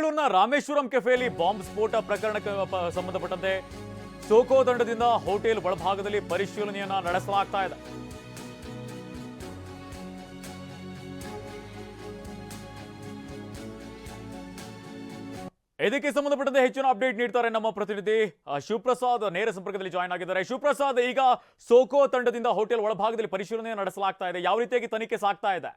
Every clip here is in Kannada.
ಬೆಂಗಳೂರಿನ ರಾಮೇಶ್ವರಂ ಕೆಫೆಯಲ್ಲಿ ಬಾಂಬ್ ಸ್ಫೋಟ ಪ್ರಕರಣಕ್ಕೆ ಸಂಬಂಧಪಟ್ಟಂತೆ ಸೋಕೋ ತಂಡದಿಂದ ಹೋಟೆಲ್ ಒಳಭಾಗದಲ್ಲಿ ಪರಿಶೀಲನೆಯನ್ನ ನಡೆಸಲಾಗ್ತಾ ಇದೆ. ಇದಕ್ಕೆ ಸಂಬಂಧಪಟ್ಟಂತೆ ಹೆಚ್ಚಿನ ಅಪ್ಡೇಟ್ ನೀಡ್ತಾರೆ ನಮ್ಮ ಪ್ರತಿನಿಧಿ ಶಿವಪ್ರಸಾದ್ ನೇರ ಸಂಪರ್ಕದಲ್ಲಿ ಜಾಯ್ನ್ ಆಗಿದ್ದಾರೆ. ಶಿವಪ್ರಸಾದ್, ಈಗ ಸೋಕೋ ತಂಡದಿಂದ ಹೋಟೆಲ್ ಒಳಭಾಗದಲ್ಲಿ ಪರಿಶೀಲನೆ ನಡೆಸಲಾಗ್ತಾ ಇದೆ. ಯಾವ ರೀತಿಯಾಗಿ ತನಿಖೆ ಸಾಗ್ತಾ ಇದೆ?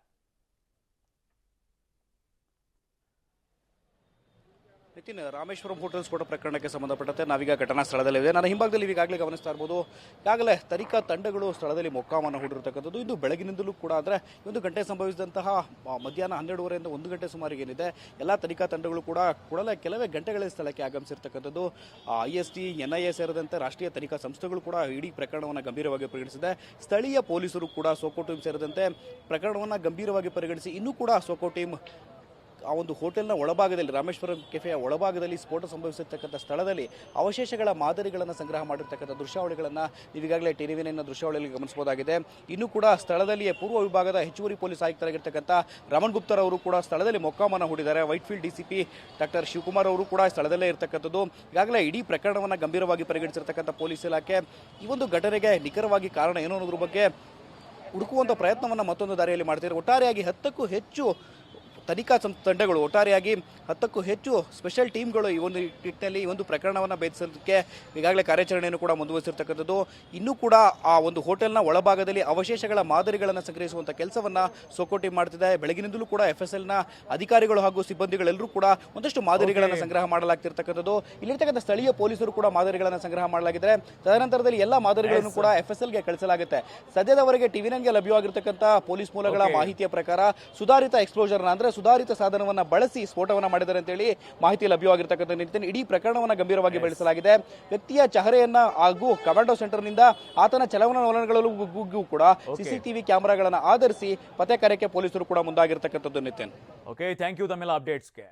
ನಿತಿನ್, ರಾಮೇಶ್ವರಂ ಹೋಟೆಲ್ ಸ್ಫೋಟ ಪ್ರಕರಣಕ್ಕೆ ಸಂಬಂಧಪಟ್ಟಂತೆ ನಾವೀಗ ಘಟನಾ ಸ್ಥಳದಲ್ಲಿದೆ. ನನ್ನ ಹಿಂಭಾಗದಲ್ಲಿ ಈಗಾಗಲೇ ಗಮನಿಸ್ತಾ ಇರ್ಬೋದು, ಈಗಾಗಲೇ ತನಿಖಾ ತಂಡಗಳು ಸ್ಥಳದಲ್ಲಿ ಮೊಕ್ಕಾಮನ್ನು ಹೂಡಿರ್ತಕ್ಕಂಥದ್ದು. ಇದು ಬೆಳಗಿನಿಂದಲೂ ಕೂಡ ಆದರೆ ಒಂದು ಗಂಟೆ ಸಂಭವಿಸಿದಂತಹ ಮಧ್ಯಾಹ್ನ ಹನ್ನೆರಡುವರೆಯಿಂದ ಒಂದು ಗಂಟೆ ಸುಮಾರಿಗೆ ಏನಿದೆ, ಎಲ್ಲ ತನಿಖಾ ತಂಡಗಳು ಕೂಡ ಕೂಡಲೇ ಕೆಲವೇ ಗಂಟೆಗಳ ಸ್ಥಳಕ್ಕೆ ಆಗಮಿಸಿರ್ತಕ್ಕಂಥದ್ದು. I S T, N I A ಸೇರಿದಂತೆ ರಾಷ್ಟ್ರೀಯ ತನಿಖಾ ಸಂಸ್ಥೆಗಳು ಕೂಡ ಇಡೀ ಪ್ರಕರಣವನ್ನು ಗಂಭೀರವಾಗಿ ಪರಿಗಣಿಸಿದೆ. ಸ್ಥಳೀಯ ಪೊಲೀಸರು ಕೂಡ ಸೋಕೋ ಟೀಮ್ ಸೇರಿದಂತೆ ಪ್ರಕರಣವನ್ನು ಗಂಭೀರವಾಗಿ ಪರಿಗಣಿಸಿ ಇನ್ನೂ ಕೂಡ ಸೋಕೋ ಟೀಮ್ ಆ ಒಂದು ಹೋಟೆಲ್ನ ಒಳಭಾಗದಲ್ಲಿ, ರಾಮೇಶ್ವರಂ ಕೆಫೆಯ ಒಳಭಾಗದಲ್ಲಿ ಸ್ಫೋಟ ಸಂಭವಿಸಿರ್ತಕ್ಕಂಥ ಸ್ಥಳದಲ್ಲಿ ಅವಶೇಷಗಳ ಮಾದರಿಗಳನ್ನು ಸಂಗ್ರಹ ಮಾಡಿರ್ತಕ್ಕಂಥ ದೃಶ್ಯಾವಳಿಗಳನ್ನು ನೀವೀಗಾಗಲೇ ಟಿವಿನ ದೃಶ್ಯಾವಳಿಯಲ್ಲಿ ಗಮನಿಸಬಹುದಾಗಿದೆ. ಇನ್ನು ಕೂಡ ಸ್ಥಳದಲ್ಲಿಯೇ ಪೂರ್ವ ವಿಭಾಗದ ಹೆಚ್ಚುವರಿ ಪೊಲೀಸ್ ಆಯುಕ್ತರಾಗಿರ್ತಕ್ಕಂಥ ರಮಣ್ ಗುಪ್ತರ್ ಅವರು ಕೂಡ ಸ್ಥಳದಲ್ಲಿ ಮೊಕ್ಕಾಮನ ಹೂಡಿದ್ದಾರೆ. ವೈಟ್ಫೀಲ್ಡ್ ಡಿಸಿಪಿ ಡಾಕ್ಟರ್ ಶಿವಕುಮಾರ್ ಅವರು ಕೂಡ ಸ್ಥಳದಲ್ಲೇ ಇರತಕ್ಕಂಥದ್ದು. ಈಗಾಗಲೇ ಇಡೀ ಪ್ರಕರಣವನ್ನು ಗಂಭೀರವಾಗಿ ಪರಿಗಣಿಸಿರ್ತಕ್ಕಂಥ ಪೊಲೀಸ್ ಇಲಾಖೆ ಈ ಒಂದು ಘಟನೆಗೆ ನಿಖರವಾಗಿ ಕಾರಣ ಏನು ಅನ್ನೋದ್ರ ಬಗ್ಗೆ ಹುಡುಕುವಂಥ ಪ್ರಯತ್ನವನ್ನು ಮತ್ತೊಂದು ದಾರಿಯಲ್ಲಿ ಮಾಡ್ತಿದ್ದಾರೆ ಒಟ್ಟಾರೆಯಾಗಿ ಹತ್ತಕ್ಕೂ ಹೆಚ್ಚು ತನಿಖಾ ಸಂ ತಂಡಗಳು ಒಟ್ಟಾರೆಯಾಗಿ ಹತ್ತಕ್ಕೂ ಹೆಚ್ಚು ಸ್ಪೆಷಲ್ ಟೀಮ್ಗಳು ಈ ಒಂದು ನಿಟ್ಟಿನಲ್ಲಿ ಈ ಒಂದು ಪ್ರಕರಣವನ್ನು ಭೇದಿಸೋದಕ್ಕೆ ಈಗಾಗಲೇ ಕಾರ್ಯಾಚರಣೆಯನ್ನು ಕೂಡ ಮುಂದುವರಿಸಿರ್ತಕ್ಕಂಥದ್ದು. ಇನ್ನೂ ಕೂಡ ಆ ಒಂದು ಹೋಟೆಲ್ನ ಒಳಭಾಗದಲ್ಲಿ ಅವಶೇಷಗಳ ಮಾದರಿಗಳನ್ನು ಸಂಗ್ರಹಿಸುವಂಥ ಕೆಲಸವನ್ನು ಸೋಕೋಟಿ ಮಾಡ್ತಿದೆ. ಬೆಳಗಿನಿಂದಲೂ ಕೂಡ ಎಫ್ ಎಸ್ ಎಲ್ನ ಅಧಿಕಾರಿಗಳು ಹಾಗೂ ಸಿಬ್ಬಂದಿಗಳೆಲ್ಲರೂ ಕೂಡ ಒಂದಷ್ಟು ಮಾದರಿಗಳನ್ನು ಸಂಗ್ರಹ ಮಾಡಲಾಗ್ತಿರ್ತಕ್ಕಂಥದ್ದು. ಇಲ್ಲಿರ್ತಕ್ಕಂಥ ಸ್ಥಳೀಯ ಪೊಲೀಸರು ಕೂಡ ಮಾದರಿಗಳನ್ನು ಸಂಗ್ರಹ ಮಾಡಲಾಗಿದೆ. ತದನಂತರದಲ್ಲಿ ಎಲ್ಲ ಮಾದರಿಗಳನ್ನು ಕೂಡ ಎಫ್ ಎಸ್ ಎಲ್ಗೆ ಕಳಿಸಲಾಗುತ್ತೆ. ಸದ್ಯದವರೆಗೆ ಟಿವಿ ನೈನ್ಗೆ ಲಭ್ಯವಾಗಿರ್ತಕ್ಕಂಥ ಪೊಲೀಸ್ ಮೂಲಗಳ. ಮಾಹಿತಿಯ ಪ್ರಕಾರ ಸುಧಾರಿತ ಎಕ್ಸ್ಪ್ಲೋಜರ್ನ ಅಂದ್ರೆ ಸುಧಾರಿತ ಸಾಧನವನ್ನ ಬಳಸಿ ಸ್ಫೋಟವನ್ನ ಮಾಡಿದ್ದಾರೆ ಅಂತೇಳಿ ಮಾಹಿತಿ ಲಭ್ಯವಾಗಿರ್ತಕ್ಕಂಥ ನಿಟ್ಟಿನಲ್ಲಿ ಇಡೀ ಪ್ರಕರಣವನ್ನ ಗಂಭೀರವಾಗಿ ಬೆಳೆಸಲಾಗಿದೆ. ವ್ಯಕ್ತಿಯ ಚಹರೆಯನ್ನ ಹಾಗೂ ಕಮಾಂಡೋ ಸೆಂಟರ್ನಿಂದ ಆತನ ಚಲನವಲನಗಳಲ್ಲೂ ಕೂಡ ಸಿಸಿಟಿವಿ ಕ್ಯಾಮೆರಾಗಳನ್ನು ಆಧರಿಸಿ ಪತ್ತೆ ಕಾರ್ಯಕ್ಕೆ ಪೊಲೀಸರು ಕೂಡ ಮುಂದಾಗಿರ್ತಕ್ಕಂಥದ್ದು ನಿತಿನ್. ಓಕೆ ಥ್ಯಾಂಕ್ ಯು ತಮ್ಮೆಲ್ಲ ಅಪ್ಡೇಟ್ಸ್ಗೆ